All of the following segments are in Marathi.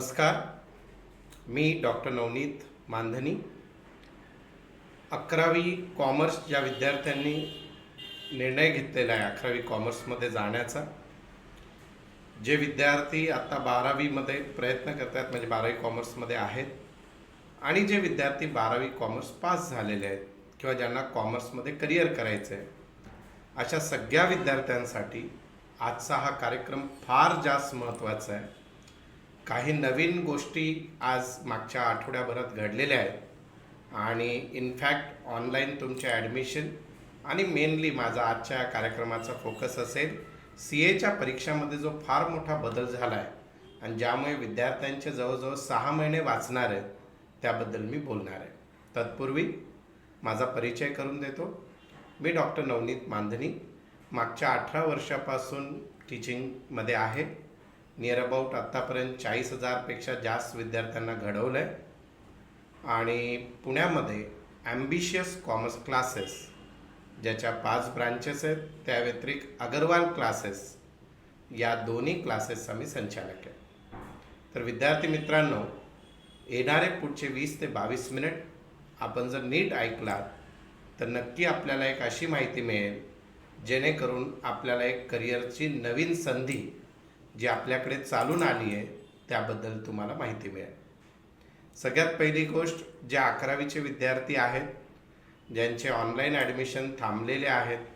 नमस्कार. मी डॉक्टर नवनीत मानधनी अकरावी कॉमर्स ज्या विद्यार्थ्यांनी निर्णय घेतलेला आहे अकरावी कॉमर्समध्ये जाण्याचा जे विद्यार्थी आत्ता बारावीमध्ये प्रयत्न करतात म्हणजे बारावी कॉमर्समध्ये आहेत आणि जे विद्यार्थी बारावी कॉमर्स पास झालेले आहेत किंवा ज्यांना कॉमर्समध्ये करिअर करायचं आहे अशा सगळ्या विद्यार्थ्यांसाठी आजचा हा कार्यक्रम फार जास्त महत्त्वाचा आहे. काही नवीन गोष्टी आज मागच्या आठवड्याभरात घडलेल्या आहेत. आणि इनफॅक्ट ऑनलाईन तुमचे ॲडमिशन आणि मेनली माझा आजच्या या कार्यक्रमाचा फोकस असेल सी एच्या परीक्षामध्ये जो फार मोठा बदल झाला आहे आणि ज्यामुळे विद्यार्थ्यांचे जवळजवळ सहा महिने वाचणार आहेत त्याबद्दल मी बोलणार आहे. तत्पूर्वी माझा परिचय करून देतो. मी डॉक्टर नवनीत मांधनी मागच्या अठरा वर्षापासून टीचिंगमध्ये आहे. नियर अबाउट आत्तापर्यंत चाळीस हजारपेक्षा जास्त विद्यार्थ्यांना घडवलं आहे आणि पुण्यामध्ये ॲम्बिशियस कॉमर्स क्लासेस ज्याच्या पाच ब्रांचेस आहेत त्या व्यतिरिक्त अगरवाल क्लासेस या दोन्ही क्लासेसचा मी संचालक आहे. तर विद्यार्थी मित्रांनो येणारे पुढचे वीस ते बावीस मिनिट आपण जर नीट ऐकलात तर नक्की आपल्याला एक अशी माहिती मिळेल जेणेकरून आपल्याला एक करिअरची नवीन संधी जी आपल्याकडे चालून आली आहे त्याबद्दल तुम्हाला माहिती मिळेल. सगळ्यात पहिली गोष्ट जे अकरावीचे विद्यार्थी आहेत ज्यांचे ऑनलाईन ॲडमिशन थांबलेले आहेत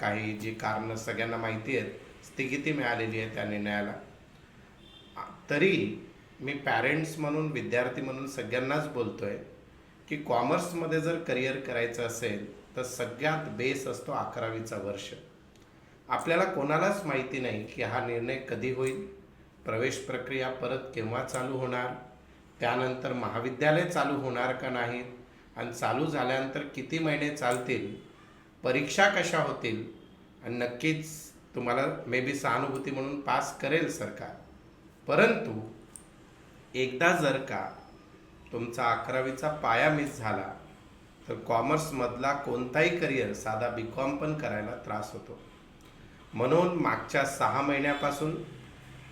काही जी कारणं सगळ्यांना माहिती आहेत स्थगिती मिळालेली आहे त्या निर्णयाला. तरी मी पॅरेंट्स म्हणून विद्यार्थी म्हणून सगळ्यांनाच बोलतो आहे की कॉमर्समध्ये जर करिअर करायचं असेल तर सगळ्यात बेस असतो अकरावीचा वर्ष. आपल्याला कोणालाच माहिती नाही की हा निर्णय कधी होईल प्रवेश प्रक्रिया परत केव्हा चालू होणार त्यानंतर महाविद्यालय चालू होणार का नाहीत आणि चालू झाल्यानंतर किती महिने चालतील परीक्षा कशा होतील आणि नक्कीच तुम्हाला मे बी सहानुभूती म्हणून पास करेल सरकार. परंतु एकदा जर का तुमचा अकरावीचा पाया मिस झाला तर कॉमर्समधला कोणताही करिअर साधा बी कॉम पण करायला त्रास होतो. म्हणून मागच्या सहा महिन्यापासून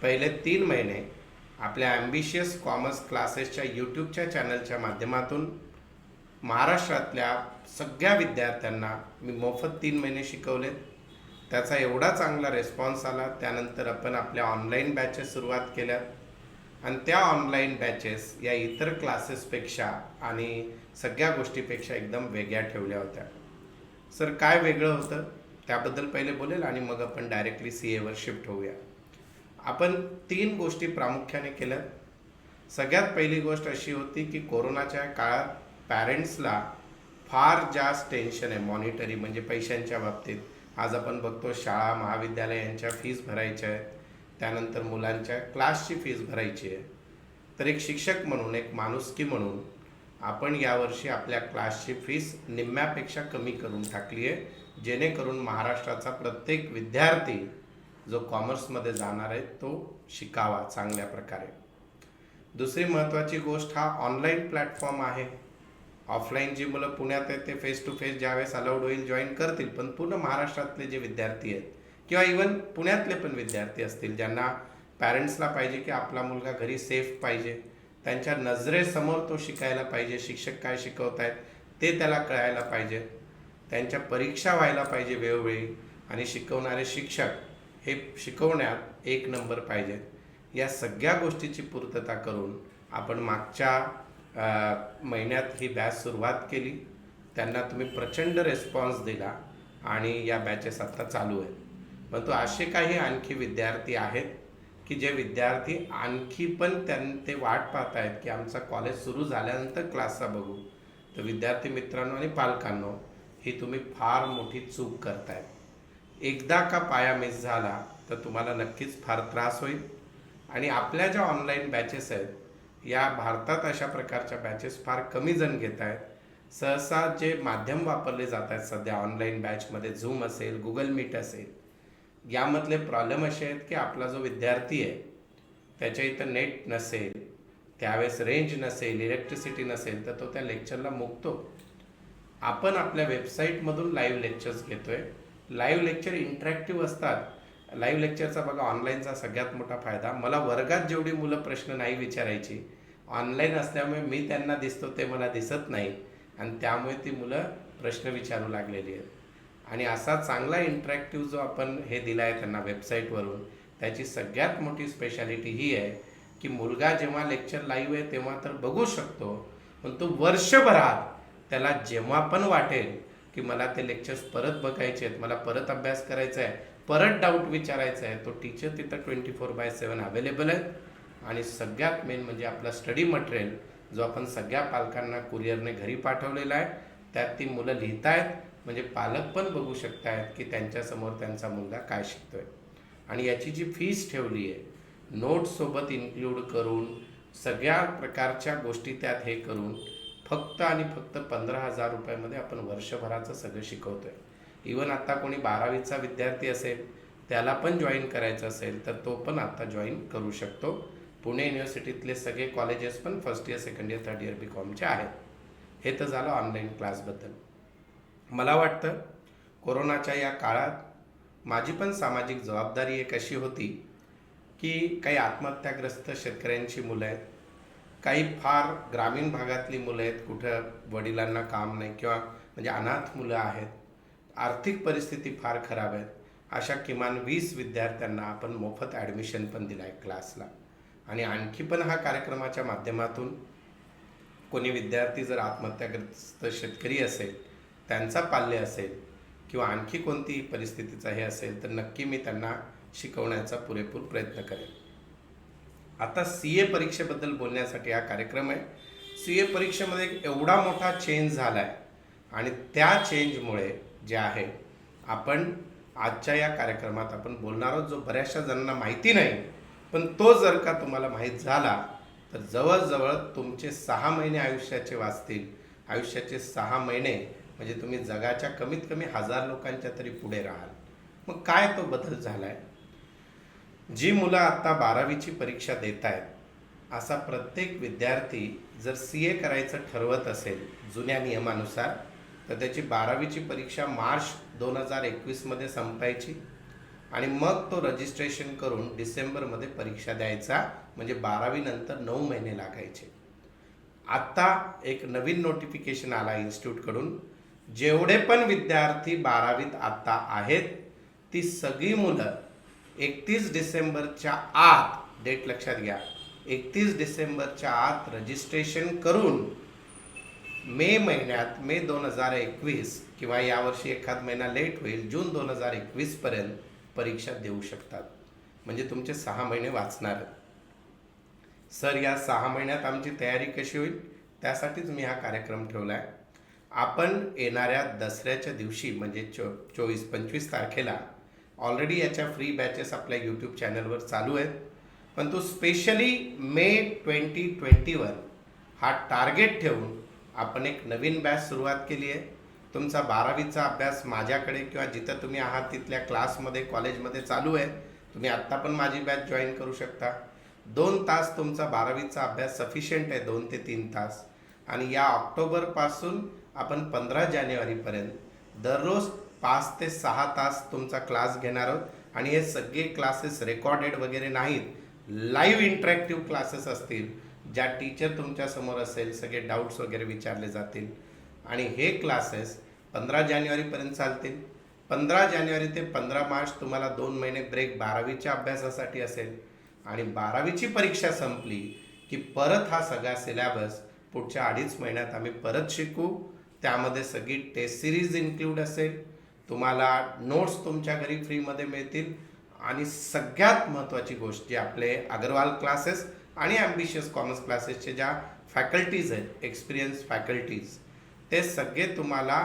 पहिले तीन महिने आपल्या ॲम्बिशियस कॉमर्स क्लासेसच्या यूट्यूबच्या चॅनलच्या माध्यमातून महाराष्ट्रातल्या सगळ्या विद्यार्थ्यांना मी मोफत तीन महिने शिकवलेत. त्याचा एवढा चांगला रेस्पॉन्स आला. त्यानंतर आपण आपल्या ऑनलाईन बॅचेस सुरुवात केल्यात आणि त्या ऑनलाईन बॅचेस या इतर क्लासेसपेक्षा आणि सगळ्या गोष्टीपेक्षा एकदम वेगळ्या ठेवल्या होत्या. सर काय वेगळं होतं? त्याबद्दल पहिले बोलेल आणि मग आपण डायरेक्टली सी एवर शिफ्ट होऊया. आपण तीन गोष्टी प्रामुख्याने केल्या. सगळ्यात पहिली गोष्ट अशी होती की कोरोनाच्या काळात पॅरेंट्सला फार जास्त टेन्शन आहे मॉनिटरी म्हणजे पैशांच्या बाबतीत. आज आपण बघतो शाळा महाविद्यालय यांच्या फीज भरायच्या आहेत. त्यानंतर मुलांच्या क्लासची फीज भरायची आहे. तर एक शिक्षक म्हणून एक माणुसकी म्हणून आपण यावर्षी आपल्या क्लासची फीस निम्म्यापेक्षा कमी करून टाकली आहे. जेणेकरून महाराष्ट्राचा प्रत्येक विद्यार्थी जो कॉमर्समध्ये जाणार आहे तो शिकावा चांगल्या प्रकारे. दुसरी महत्त्वाची गोष्ट हा ऑनलाईन प्लॅटफॉर्म आहे. ऑफलाईन जी मुलं पुण्यात आहेत ते फेस टू फेस ज्यावेळेस अलाउड होईल जॉईन करतील पण पूर्ण महाराष्ट्रातले जे विद्यार्थी आहेत किंवा इवन पुण्यातले पण विद्यार्थी असतील ज्यांना पॅरेंट्सला पाहिजे की आपला मुलगा घरी सेफ पाहिजे त्यांच्या नजरेसमोर तो शिकायला पाहिजे शिक्षक काय शिकवत आहेत ते त्याला कळायला पाहिजे. त्यांच्या परीक्षा व्हायला पाहिजे वेळोवेळी आणि शिकवणारे शिक्षक हे शिकवण्यात एक नंबर पाहिजेत. या सगळ्या गोष्टीची पूर्तता करून आपण मागच्या महिन्यात ही बॅच सुरुवात केली. त्यांना तुम्ही प्रचंड रेस्पॉन्स दिला आणि या बॅचेस आत्ता चालू आहेत. परंतु असे काही आणखी विद्यार्थी आहेत की जे विद्यार्थी आणखी पण त्यां ते वाट पाहत आहेत की आमचा कॉलेज सुरू झाल्यानंतर क्लासचा बघू. तर विद्यार्थी मित्रांनो आणि पालकांनो ही तुम्ही फार मोठी चूक करताय. एकदा का पाया मिस झाला तर तुम्हाला नक्कीच फार त्रास होईल. आणि आपल्या ज्या ऑनलाईन बॅचेस आहेत या भारतात अशा प्रकारच्या बॅचेस फार कमी जण घेत आहेत. सहसा जे माध्यम वापरले जात आहेत सध्या ऑनलाईन बॅचमध्ये झूम असेल गुगल मीट असेल यामधले प्रॉब्लेम असे आहेत की आपला जो विद्यार्थी आहे त्याच्या इथं नेट नसेल त्यावेळेस रेंज नसेल इलेक्ट्रिसिटी नसेल तर तो त्या लेक्चरला मुकतो. आपण आपल्या वेबसाईटमधून लाईव्ह लेक्चर्स घेतोय. लाईव्ह लेक्चर इंटरॅक्टिव्ह असतात. लाईव्ह लेक्चरचा बघा ऑनलाईनचा सगळ्यात मोठा फायदा. मला वर्गात जेवढी मुलं प्रश्न नाही विचारायची ऑनलाईन असल्यामुळे मी त्यांना दिसतो ते मला दिसत नाही. आणि त्यामुळे ती मुलं प्रश्न विचारू लागलेली आहेत. आणि असा चांगला इंटरॅक्टिव्ह जो आपण हे दिला आहे त्यांना वेबसाईटवरून त्याची सगळ्यात मोठी स्पेशालिटी ही आहे की मुलगा जेव्हा लेक्चर लाईव्ह आहे तेव्हा तर बघू शकतो. पण तो वर्षभरात त्याला जेव्हा पण वाटेल की मला ते लेक्चर्स परत बघायचे आहेत मला परत अभ्यास करायचा आहे परत डाऊट विचारायचा आहे तो टीचर तिथं twenty four by seven available आहेत आणि सगळ्यात मेन म्हणजे आपला स्टडी मटेरियल जो आपण सगळ्या पालकांना कुरिअरने घरी पाठवलेला आहे त्यात ती मुलं लिहित आहेत म्हणजे पालक पण बघू शकतायत की त्यांच्यासमोर त्यांचा मुलगा काय शिकतोय. आणि याची जी फीस ठेवली आहे नोट्ससोबत इन्क्लूड करून सगळ्या प्रकारच्या गोष्टी त्यात हे करून फक्त आणि फक्त पंधरा हजार रुपयामध्ये आपण वर्षभराचं सगळं शिकवतो आहे इवन आता कोणी बारावीचा विद्यार्थी असेल त्याला पण जॉईन करायचं असेल तर तो पण आता जॉईन करू शकतो. पुणे युनिव्हर्सिटीतले सगळे कॉलेजेस पण first year second year third year B कॉमचे आहेत. हे तर झालं ऑनलाईन क्लासबद्दल मला वाटतं कोरोनाच्या या काळात माझी पण सामाजिक जबाबदारी एक अशी होती की काही आत्महत्याग्रस्त शेतकऱ्यांची मुलं आहेत काही फार ग्रामीण भागातली मुलं आहेत कुठं वडिलांना काम नाही किंवा म्हणजे अनाथ मुलं आहेत आर्थिक परिस्थिती फार खराब आहेत अशा किमान वीस विद्यार्थ्यांना आपण मोफत ॲडमिशन पण दिलं आहे क्लासला आणि आणखी पण हा कार्यक्रमाच्या माध्यमातून कोणी विद्यार्थी जर आत्महत्याग्रस्त शेतकरी असेल त्यांचा पाल्य असेल किंवा आणखी कोणती परिस्थितीचा हे असेल तर नक्की मी त्यांना शिकवण्याचा पुरेपूर प्रयत्न करेन. आता सी ए परीक्षेबद्दल बोलण्यासाठी हा कार्यक्रम आहे. सी ए परीक्षेमध्ये एक एवढा मोठा चेंज झाला आहे आणि त्या चेंजमुळे जे आहे आपण आजच्या या कार्यक्रमात आपण बोलणार आहोत. जो बऱ्याचशा जणांना माहिती नाही पण तो जर का तुम्हाला माहीत झाला तर जवळजवळ तुमचे सहा महिने आयुष्याचे वाचतील. आयुष्याचे सहा महिने म्हणजे तुम्ही जगाच्या कमीत कमी हजार लोकांच्या तरी पुढे राहाल. मग काय तो बदल झाला आहे जी मुलं आत्ता बारावीची परीक्षा देत आहेत असा प्रत्येक विद्यार्थी जर सी ए करायचं ठरवत असेल जुन्या नियमानुसार तर त्याची बारावीची परीक्षा मार्च दोन हजार एकवीसमध्ये संपायची आणि मग तो रजिस्ट्रेशन करून डिसेंबरमध्ये परीक्षा द्यायचा म्हणजे बारावीनंतर नऊ महिने लागायचे. आत्ता एक नवीन नोटिफिकेशन आला इन्स्टिट्यूटकडून जेवढे पण विद्यार्थी बारावीत आत्ता आहेत ती सगळी मुलं एकतीस डिसेंबरच्या आत डेट लक्षात घ्या एकतीस डिसेंबरच्या आत रजिस्ट्रेशन करून मे महिन्यात मे दोन हजार एकवीस किंवा यावर्षी एखाद महिना लेट होईल जून दोन हजार एकवीसपर्यंत परीक्षा देऊ शकतात. म्हणजे तुमचे सहा महिने वाचणार. सर या सहा महिन्यात आमची तयारी कशी होईल? त्यासाठीच मी हा कार्यक्रम ठेवला आहे आपण येणाऱ्या दसऱ्याच्या दिवशी म्हणजे चो चोवीस पंचवीस तारखेला ऑलरेडी याच्या फ्री बॅचेस आपल्या यूट्यूब चॅनलवर चालू आहेत. पण specially May twenty twenty one हा टार्गेट ठेवून आपण एक नवीन बॅच सुरुवात केली आहे. तुमचा बारावीचा अभ्यास माझ्याकडे किंवा जिथं तुम्ही आहात तिथल्या क्लासमध्ये कॉलेजमध्ये चालू आहे. तुम्ही आत्ता पण माझी बॅच जॉईन करू शकता. दोन तास तुमचा बारावीचा अभ्यास सफिशियंट आहे दोन ते तीन तास. आणि या ऑक्टोबरपासून आपण पंधरा जानेवारीपर्यंत दररोज पाच ते सहा तास तुमचा क्लास घेणार आहोत. आणि हे सगळे क्लासेस रेकॉर्डेड वगैरे नाहीत. लाईव्ह इंटरॅक्टिव्ह क्लासेस असतील. ज्या टीचर तुमच्यासमोर असेल सगळे डाऊट्स वगैरे विचारले जातील. आणि हे क्लासेस पंधरा जानेवारीपर्यंत चालतील. पंधरा जानेवारी ते पंधरा मार्च तुम्हाला दोन महिने ब्रेक बारावीच्या अभ्यासासाठी असेल. आणि बारावीची परीक्षा संपली की परत हा सगळा सिलेबस पुढच्या अडीच महिन्यात आम्ही परत शिकू. त्यामध्ये सगळी टेस्ट सिरीज इन्क्लूड असेल. तुम्हाला नोट्स तुमच्या घरी फ्रीमध्ये मिळतील. आणि सगळ्यात महत्त्वाची गोष्ट जे आपले अग्रवाल क्लासेस आणि ॲम्बिशियस कॉमर्स क्लासेसचे ज्या फॅकल्टीज आहेत एक्सपिरियन्स फॅकल्टीज ते सगळे तुम्हाला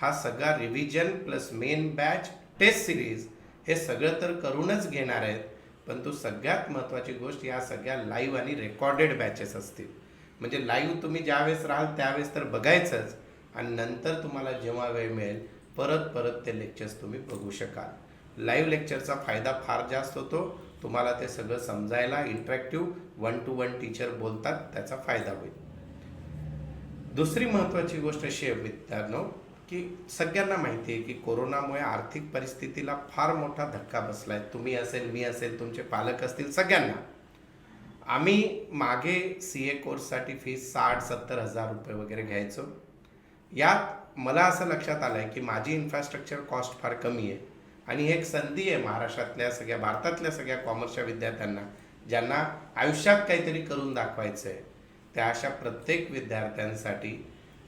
हा सगळा revision plus main batch test series हे सगळं तर करूनच घेणार आहेत. पण तो सगळ्यात महत्त्वाची गोष्ट या सगळ्या लाईव्ह आणि रेकॉर्डेड बॅचेस असतील. म्हणजे लाईव्ह तुम्ही ज्यावेळेस राहाल त्यावेळेस तर बघायचंच. आणि नंतर तुम्हाला जेव्हा वेळ मिळेल परत परत ते लेक्चर्स तुम्ही बघू शकाल. लाईव्ह लेक्चरचा फायदा फार जास्त होतो. तुम्हाला ते सगळं समजायला interactive one to one teacher बोलतात त्याचा फायदा होईल. दुसरी महत्त्वाची गोष्ट अशी आहे मित्रांनो की सगळ्यांना माहिती आहे की कोरोनामुळे आर्थिक परिस्थितीला फार मोठा धक्का बसला आहे तुम्ही असेल मी असेल तुमचे पालक असतील सगळ्यांना. आम्ही मागे सी ए कोर्ससाठी फीस साठ सत्तर हजार रुपये वगैरे घ्यायचो. यात मला असं लक्षात आलं आहे की माझी इन्फ्रास्ट्रक्चर कॉस्ट फार कमी आहे. आणि ही एक संधी आहे महाराष्ट्रातल्या सगळ्या भारतातल्या सगळ्या कॉमर्सच्या विद्यार्थ्यांना ज्यांना आयुष्यात काहीतरी करून दाखवायचं आहे त्या अशा प्रत्येक विद्यार्थ्यांसाठी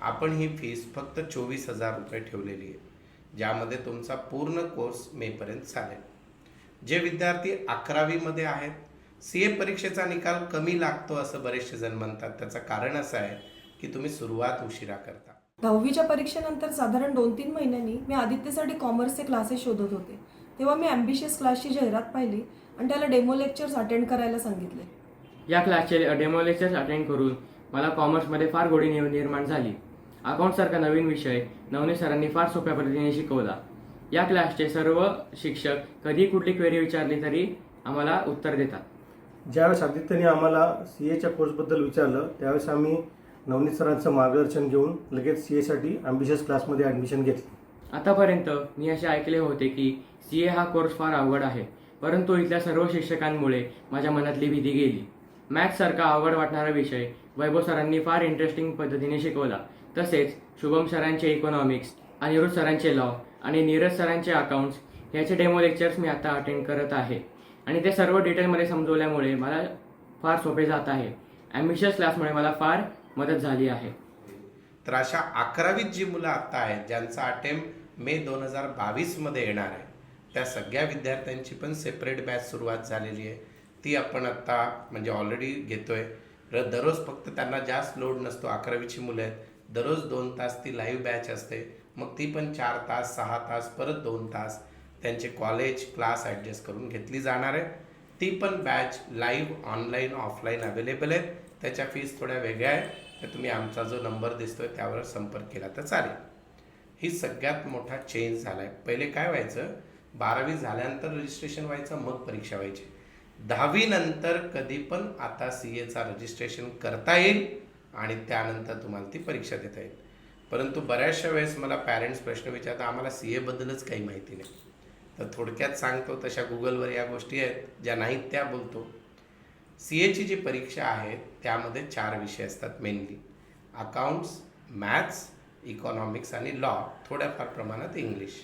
आपण ही फीस फक्त चोवीस हजार रुपये ठेवलेली आहे ज्यामध्ये तुमचा पूर्ण कोर्स मेपर्यंत चालेल. जे विद्यार्थी अकरावीमध्ये आहेत सी ए परीक्षेचा निकाल कमी लागतो असं बरेचसे जण म्हणतात. त्याचं कारण असं आहे की तुम्ही सुरुवात उशिरा करता. दहावीच्या परीक्षेनंतर साधारण दोन तीन महिन्यांनी मी आदित्यसाठी कॉमर्सचे क्लासेस शोधत होते. तेव्हा मी ॲम्बिशियस क्लासची जाहिरात पाहिली आणि त्याला डेमो लेक्चर्स अटेंड करायला सांगितले. या क्लासचे डेमो लेक्चर्स अटेंड करून मला कॉमर्समध्ये फार गोडी नि- निर्माण झाली. अकाउंटसारखा नवीन विषय नवने सरांनी फार सोप्या पद्धतीने शिकवला. या क्लासचे सर्व शिक्षक कधी कुठली क्वेरी विचारली तरी आम्हाला उत्तर देतात. ज्यावेळेस आदित्यने आम्हाला सी एच्या कोर्सबद्दल विचारलं त्यावेळेस आम्ही नवनीत सरांचं मार्गदर्शन घेऊन लगेच सी एसाठी अम्बिशियस क्लासमध्ये ॲडमिशन घेतली. आतापर्यंत मी असे ऐकले होते की सी ए हा कोर्स फार अवघड आहे परंतु इथल्या सर्व शिक्षकांमुळे माझ्या मनातली भीती गेली. मॅथ्ससारखा आवड वाटणारा विषय वैभव सरांनी फार इंटरेस्टिंग पद्धतीने शिकवला. तसेच शुभम सरांचे इकॉनॉमिक्स अनिरुद्ध सरांचे लॉ आणि नीरज सरांचे अकाउंट्स ह्याचे डेमो लेक्चर्स मी आता अटेंड करत आहे. आणि ते सर्व डिटेलमध्ये समजवल्यामुळे मला फार सोपे जात आहे. ॲम्बिशियस क्लासमुळे मला फार मदत झाली आहे. तर अशा अकरावीत जी मुलं आत्ता आहेत ज्यांचा अटेम्प्ट मे दोन हजार बावीसमध्ये येणार आहे त्या सगळ्या विद्यार्थ्यांची पण सेपरेट बॅच सुरुवात झालेली आहे. ती आपण आत्ता म्हणजे ऑलरेडी घेतोय. तर दररोज फक्त त्यांना जास्त लोड नसतो अकरावीची मुलं आहेत. दररोज दोन तास ती लाईव्ह बॅच असते. मग ती पण चार तास सहा तास परत दोन तास त्यांचे कॉलेज क्लास ॲडजस्ट करून घेतली जाणार आहे. ती पण batch live online offline available आहेत. त्याच्या फीस थोड्या वेगळ्या आहे तर तुम्ही आमचा जो नंबर दिसतो आहे त्यावर संपर्क केला तर चालेल. ही सगळ्यात मोठा चेंज झाला आहे पहिले काय व्हायचं? बारावी झाल्यानंतर रजिस्ट्रेशन व्हायचं मग परीक्षा व्हायची. दहावीनंतर कधी पण आता सी एचा रजिस्ट्रेशन करता येईल आणि त्यानंतर तुम्हाला ती परीक्षा देता येईल. परंतु बऱ्याचशा वेळेस मला पॅरेंट्स प्रश्न विचारतात आम्हाला सी एबद्दलच काही माहिती नाही. तर थोडक्यात सांगतो तशा गुगलवर या गोष्टी आहेत. ज्या नाहीत त्या बोलतो. सी एची जी परीक्षा आहे त्यामध्ये चार विषय असतात मेनली अकाउंट्स मॅथ्स इकॉनॉमिक्स आणि लॉ थोड्याफार प्रमाणात इंग्लिश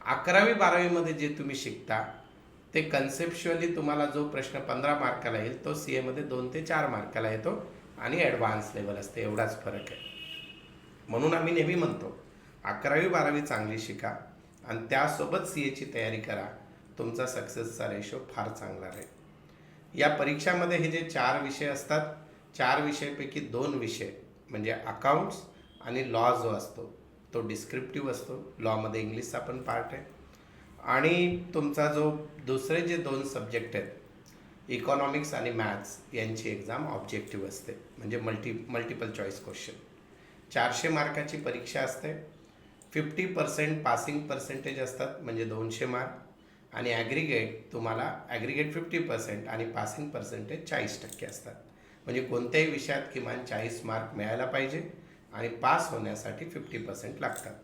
अकरावी बारावीमध्ये जे तुम्ही शिकता ते कन्सेप्च्युअली तुम्हाला जो प्रश्न पंधरा मार्काला येईल तो सी एमध्ये दोन ते चार मार्काला येतो आणि ॲडव्हान्स लेवल असते एवढाच फरक आहे. म्हणून आम्ही नेहमी म्हणतो अकरावी बारावी चांगली शिका आणि त्यासोबत सी एची तयारी करा तुमचा सक्सेसचा रेशो फार चांगला राहील. या परीक्षामध्ये हे जे चार विषय असतात चार विषयापैकी दोन विषय म्हणजे अकाउंट्स आणि लॉ जो असतो तो डिस्क्रिप्टिव्ह असतो. लॉमध्ये इंग्लिशचा पण पार्ट आहे. आणि तुमचा जो दुसरे जे दोन सब्जेक्ट आहेत इकॉनॉमिक्स आणि मॅथ्स यांची एक्झाम ऑब्जेक्टिव्ह असते. म्हणजे मल्टी मल्टिपल चॉईस क्वेश्चन चारशे मार्काची परीक्षा असते. फिफ्टी पर्सेंट पासिंग पर्सेंटेज असतात म्हणजे दोनशे मार्क आणि ॲग्रिगेट तुम्हाला ॲग्रिगेट फिफ्टी पर्सेंट आणि पासिंग पर्सेंटेज चाळीस टक्के असतात. म्हणजे कोणत्याही विषयात किमान चाळीस मार्क मिळायला पाहिजे आणि पास होण्यासाठी फिफ्टी पर्सेंट लागतात.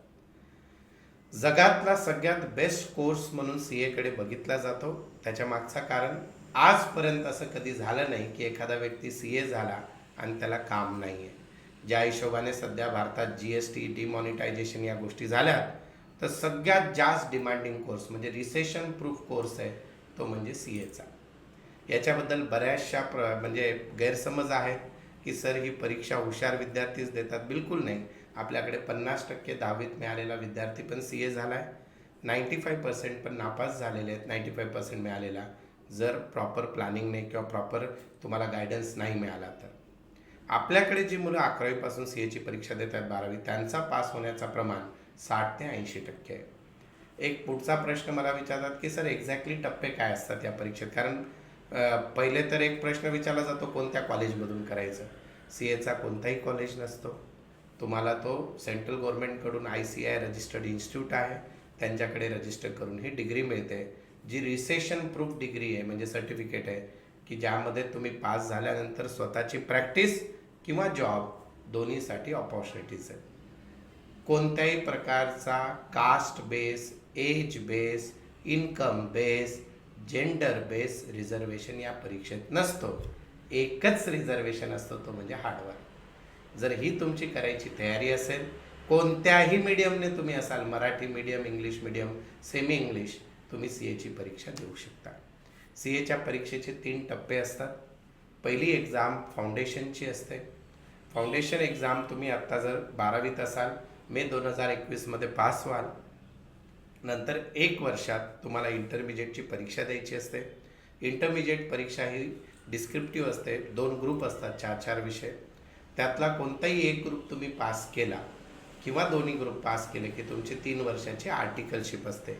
जगातला सगळ्यात बेस्ट कोर्स म्हणून सी एकडे बघितला जातो. त्याच्या मागचा कारण आजपर्यंत असं कधी झालं नाही की एखादा व्यक्ती सी ए झाला आणि त्याला काम नाही आहे ज्या हिशोबाने सध्या भारतात जी एस टी डिमॉनिटायझेशन या गोष्टी झाल्या तर सगळ्यात जास्त डिमांडिंग कोर्स म्हणजे रिसेशन प्रूफ कोर्स आहे तो म्हणजे सी एचा याच्याबद्दल बऱ्याचशा प्र म्हणजे गैरसमज आहेत की सर ही परीक्षा हुशार विद्यार्थीच देतात. बिलकुल नाही. आपल्याकडे पन्नास टक्के दहावीत मिळालेला विद्यार्थी पण सी ए झाला आहे नाईंटी फाईव्ह पर्सेंट पण नापास झालेले आहेत. नाईंटी फाईव्ह पर्सेंट मिळालेला. जर प्रॉपर प्लॅनिंग नाही किंवा प्रॉपर तुम्हाला गायडन्स नाही मिळाला तर. आपल्याकडे जी मुलं अकरावीपासून सी एची परीक्षा देत आहेत बारावी त्यांचा पास होण्याचा प्रमाण साठ ते ऐंशी टक्के आहे. एक पुढचा प्रश्न मला विचारतात की सर एक्झॅक्टली टप्पे काय असतात या परीक्षेत? कारण पहिले तर एक प्रश्न विचारला जातो कोणत्या कॉलेजमधून करायचं? सी एचा कोणताही कॉलेज नसतो. तुम्हाला तो central गव्हर्नमेंटकडून I C I registered institute आहे. त्यांच्याकडे रजिस्टर करून ही डिग्री मिळते. जी रिसेशन प्रूफ डिग्री आहे म्हणजे सर्टिफिकेट आहे की ज्यामध्ये तुम्ही पास झाल्यानंतर स्वतःची प्रॅक्टिस किंवा जॉब दोन्हीसाठी ऑपॉर्च्युनिटीज आहेत. कोणत्याही प्रकारचा caste base age base income base gender base reservation या परीक्षेत नसतो. एकच रिझर्वेशन असतो तो म्हणजे हार्डवर्क. जर ही तुमची करायची तयारी असेल कोणत्याही मीडियमने तुम्ही असाल Marathi medium English medium semi English तुम्ही सी एची परीक्षा देऊ शकता. सी एच्या परीक्षेचे तीन टप्पे असतात. पहिली एक्झाम फाउंडेशनची असते. फाउंडेशन एक्झाम तुम्ही आत्ता जर बारावीत असाल मे दोन हजार एकवीसमध्ये पास व्हाल. नंतर एक वर्षात तुम्हाला इंटरमिजिएटची परीक्षा द्यायची असते. इंटरमिजिएट परीक्षा ही डिस्क्रिप्टिव्ह असते. दोन ग्रुप असतात चार चार विषय. त्यातला कोणताही एक ग्रुप तुम्ही पास केला किंवा दोन्ही ग्रुप पास केले की तुमची तीन वर्षाची आर्टिकलशिप असते.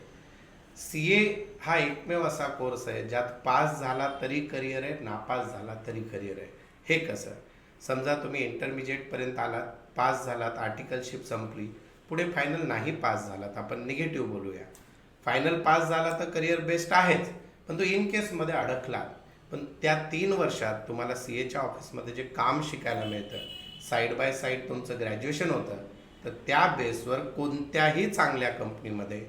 सी ए हा एकमेव असा कोर्स आहे ज्यात पास झाला तरी करिअर आहे नापास झाला तरी करिअर आहे. हे कसं? समजा तुम्ही इंटरमिजिएटपर्यंत आलात. पास झालात आर्टिकलशिप संपली पुढे फायनल नाही पास झालात आपण निगेटिव्ह बोलूया. फायनल पास झाला तर करिअर बेस्ट आहेच पण तो इन केसमध्ये अडकला. पण त्या तीन वर्षात तुम्हाला सी एच्या ऑफिसमध्ये जे काम शिकायला मिळतं साईड बाय साईड तुमचं ग्रॅज्युएशन होतं तर त्या बेसवर कोणत्याही चांगल्या कंपनीमध्ये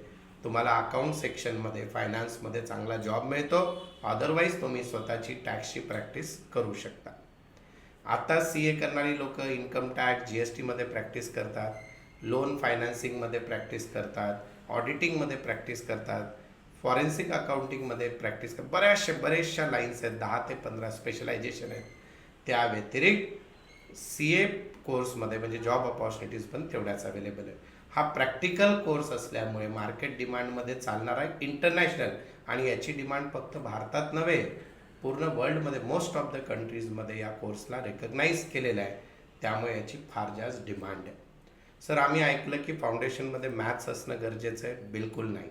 तुम्हाला अकाउंट सेक्शनमध्ये फायनान्समध्ये चांगला जॉब मिळतो अदरवाईज तुम्ही स्वतःची टॅक्सची प्रॅक्टिस करू शकता. आता सी ए करणारी लोक इन्कम टॅक्स जी एस टीमध्ये प्रॅक्टिस करतात लोन फायनान्सिंगमध्ये प्रॅक्टिस करतात ऑडिटिंगमध्ये प्रॅक्टिस करतात फॉरेन्सिक अकाउंटिंगमध्ये प्रॅक्टिस कर बऱ्याचशा बरेचशा लाईन्स आहेत दहा ते पंधरा स्पेशलायझेशन आहेत. त्या व्यतिरिक्त सी ए कोर्समध्ये म्हणजे जॉब ऑपॉर्च्युनिटीज पण तेवढ्याच अवेलेबल आहे हा प्रॅक्टिकल कोर्स असल्यामुळे मार्केट डिमांडमध्ये चालणारा इंटरनॅशनल आणि याची डिमांड फक्त भारतात नव्हे पूर्ण वर्ल्डमध्ये मोस्ट ऑफ द कंट्रीजमध्ये या कोर्सला रेकग्नाईज केलेलं आहे. त्यामुळे याची फार जास्त डिमांड आहे. सर आम्ही ऐकलं की फाउंडेशनमध्ये मॅथ्स असणं गरजेचं आहे. बिलकुल नाही.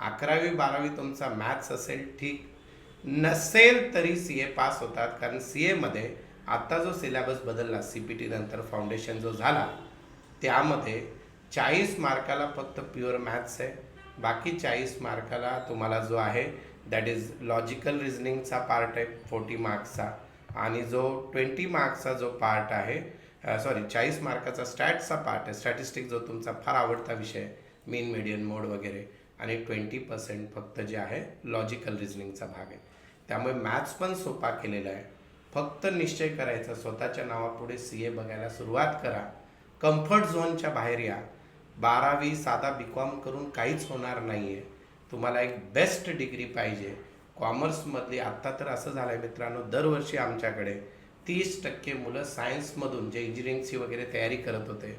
अकरावी बारावी तुमचा मॅथ्स असेल ठीक. नसेल तरी सी ए पास होतात. कारण सी एमध्ये आत्ता जो सिलेबस बदलला सी पी टी नंतर फाउंडेशन जो झाला त्यामध्ये चाळीस मार्काला फक्त प्युअर मॅथ्स आहे. बाकी चाळीस मार्काला तुम्हाला जो आहे दॅट इज लॉजिकल रिझनिंगचा पार्ट आहे फोर्टी मार्क्सचा आणि जो ट्वेंटी मार्क्सचा जो पार्ट आहे uh, सॉरी चाळीस मार्काचा स्टॅटचा पार्ट आहे. स्टॅटिस्टिक जो तुमचा फार आवडता विषय मेन मीन मीडियन मोड वगैरे. आणि ट्वेंटी पर्सेंट फक्त जे आहे लॉजिकल रिझनिंगचा भाग आहे. त्यामुळे मॅथ्स पण सोपा केलेला आहे. फक्त निश्चय करायचा स्वतःच्या नावापुढे सी ए बघायला सुरुवात करा. कम्फर्ट झोनच्या बाहेर या. बारावी साधा बी कॉम करून काहीच होणार नाही आहे तुम्हाला एक बेस्ट डिग्री पाहिजे. कॉमर्समधली आत्ता तर असं झालं आहे मित्रांनो दरवर्षी आमच्याकडे तीस टक्के मुलं सायन्समधून जे इंजिनिअरिंगची वगैरे तयारी करत होते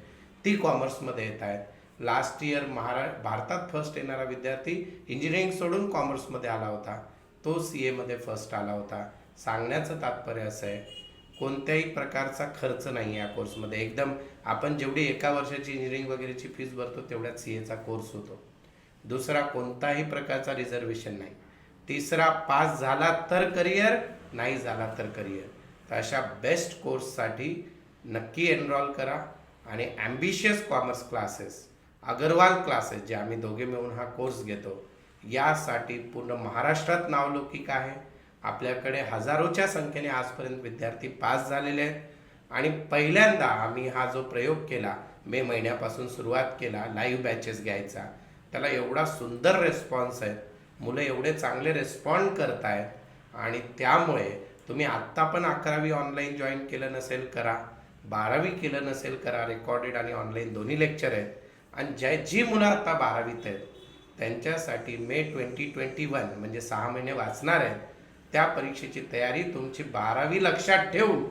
ती कॉमर्समध्ये येत आहेत. लास्ट इयर महारा भारतात फर्स्ट येणारा विद्यार्थी इंजिनिअरिंग सोडून कॉमर्समध्ये आला होता. तो सी एमध्ये फर्स्ट आला होता. सांगण्याचं तात्पर्य असं आहे कोणत्याही प्रकारचा खर्च नाही या कोर्समध्ये एकदम आपण जेवढी एका वर्षाची इंजिनिअरिंग वगैरेची फीस भरतो तेवढ्यात सी एचा कोर्स होतो. दुसरा कोणताही प्रकारचा रिझर्वेशन नाही. तिसरा पास झाला तर करिअर नाही झाला तर करिअर तर अशा बेस्ट कोर्ससाठी नक्की एनरॉल करा आणि ambitious commerce classes Agarwal classes जे आम्ही दोघे मिळून हा कोर्स घेतो यासाठी पूर्ण महाराष्ट्रात नावलौकिक आहे. आपल्याकडे हजारोच्या संख्येने आजपर्यंत विद्यार्थी पास झालेले आहेत. आणि पहिल्यांदा आम्ही हा जो प्रयोग केला मे महिन्यापासून सुरुवात केला लाईव्ह बॅचेस घ्यायचा त्याला एवढा सुंदर रेस्पॉन्स आहे. मुलं एवढे चांगले रेस्पॉन्ड करत आहेत आणि त्यामुळे तुम्ही आत्ता पण अकरावी ऑनलाईन जॉईन केलं नसेल करा. बारावी केलं नसेल करा रेकॉर्डेड आणि ऑनलाईन दोन्ही लेक्चर आहेत. आणि ज्या जी मुलं आता बारावीत आहेत त्यांच्यासाठी मे ट्वेंटी ट्वेंटी वन म्हणजे सहा महिने वाचणार आहेत त्या परीक्षेची तयारी तुमची बारावी लक्षात ठेवून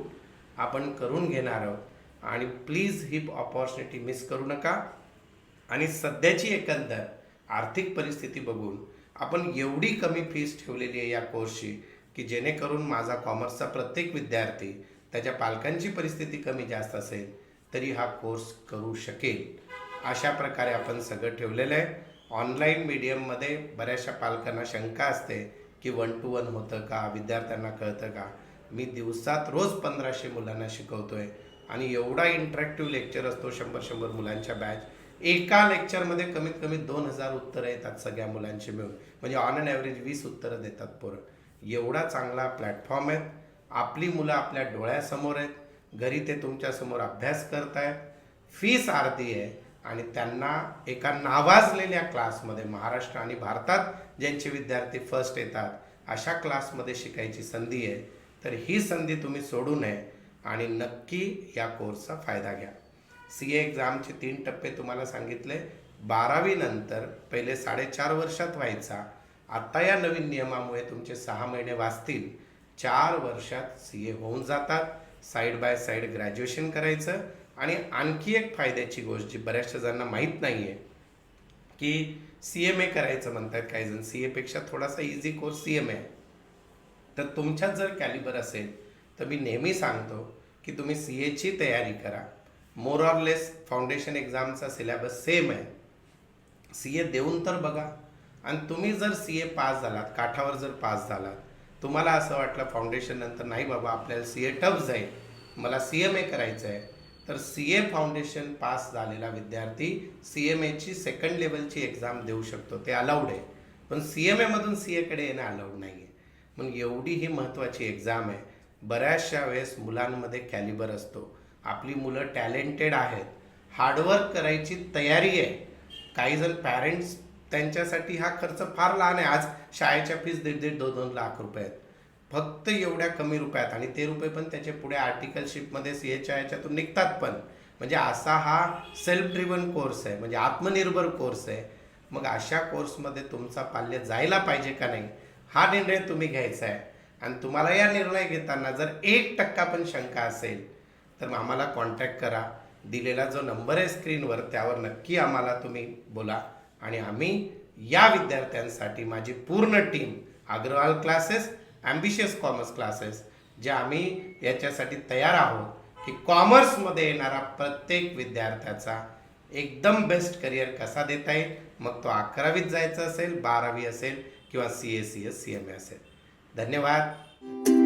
आपण करून घेणार आहोत. आणि प्लीज ही ऑपॉर्च्युनिटी मिस करू नका. आणि सध्याची एकंदर आर्थिक परिस्थिती बघून आपण एवढी कमी फीस ठेवलेली आहे या कोर्सची की जेणेकरून माझा कॉमर्सचा प्रत्येक विद्यार्थी त्याच्या पालकांची परिस्थिती कमी जास्त असेल तरी हा कोर्स करू शकेल. अशा प्रकारे आपण सगळं ठेवलेलं आहे. ऑनलाईन मीडियममध्ये बऱ्याचशा पालकांना शंका असते की वन टू वन होतं का विद्यार्थ्यांना कळतं का? मी दिवसात रोज पंधराशे मुलांना शिकवतो आहे आणि एवढा इंटरॅक्टिव्ह लेक्चर असतो शंभर शंभर मुलांच्या बॅच एका लेक्चरमध्ये कमीत कमी दोन हजार उत्तरं येतात सगळ्या मुलांची मिळून. म्हणजे ऑन अँड ॲव्हरेज वीस उत्तरं देतात पोरं. एवढा चांगला प्लॅटफॉर्म आहे. आपली मुलं आपल्या डोळ्यासमोर आहेत. घरी ते तुमच्यासमोर अभ्यास करतायत. फीस अर्धी आहे. आणि त्यांना एका नावाजलेल्या क्लासमध्ये महाराष्ट्र आणि भारतात ज्यांचे विद्यार्थी फर्स्ट येतात अशा क्लासमध्ये शिकायची संधी आहे. तर ही संधी तुम्ही सोडू नये. आणि नक्की या कोर्सचा फायदा घ्या. सी ए एक्झामचे तीन टप्पे तुम्हाला सांगितले. बारावीनंतर पहिले साडेचार वर्षात व्हायचा. आत्ता या नवीन नियमामुळे तुमचे सहा महिने वाचतील. चार वर्षात सी ए होऊन जातात. साईड बाय साईड ग्रॅज्युएशन करायचं. आणि आणखी एक फायद्याची गोष्ट जी बऱ्याचशा जणांना माहीत नाही आहे की सी एम ए करायचं म्हणतात काही जण. सी एपेक्षा थोडासा easy course C M A. तर तुमच्यात जर कॅलिबर असेल तर मी नेहमी सांगतो की तुम्ही सी एची तयारी करा. मोर ऑर लेस फाउंडेशन एक्झामचा सिलेबस सेम आहे. सी ए देऊन तर बघा. आणि तुम्ही जर सी ए पास झालात काठावर जर पास झालात तुम्हाला असं वाटलं फाउंडेशन नंतर नाही बाबा आपल्याला सी ए टफ जाईल. मला सी एम ए करायचं आहे तर सी ए फाउंडेशन पास झालेला विद्यार्थी सी एम एची सेकंड लेवलची एक्झाम देऊ शकतो. ते अलाउड आहे. पण सी एम एमधून सी एकडे येणं अलाउड नाही आहे मग एवढी ही महत्त्वाची एक्झाम आहे. बऱ्याचशा वेळेस मुलांमध्ये कॅलिबर असतो. आपली मुलं टॅलेंटेड आहेत हार्डवर्क करायची तयारी आहे. काही जण पॅरेंट्स त्यांच्यासाठी हा खर्च फार लहान आहे. आज शाळेच्या फीस दीड दीड दोन दोन लाख रुपये आहेत. फक्त एवढ्या कमी रुपयात आणि ते रुपये पण त्याचे पुढे आर्टिकलशिपमध्ये सी एच आय याच्यातून निघतात पण. म्हणजे असा हा सेल्फ ड्रिवन कोर्स आहे. म्हणजे आत्मनिर्भर कोर्स आहे. मग अशा कोर्समध्ये तुमचा पाल्य जायला पाहिजे का नाही? हा निर्णय तुम्ही घ्यायचा आहे. आणि तुम्हाला या निर्णय घेताना जर एक टक्का पण शंका असेल तर आम्हाला कॉन्टॅक्ट करा. दिलेला जो नंबर आहे स्क्रीनवर त्यावर नक्की आम्हाला तुम्ही बोला. आणि आम्ही या विद्यार्थ्यांसाठी माझी पूर्ण team Agarwal classes ambitious commerce classes जे आम्ही याच्यासाठी तयार आहोत की कॉमर्समध्ये येणारा प्रत्येक विद्यार्थ्याचा एकदम बेस्ट करिअर कसा देता येईल? मग तो अकरावीत जायचा असेल बारावी असेल किंवा C A C S C M A असेल. धन्यवाद.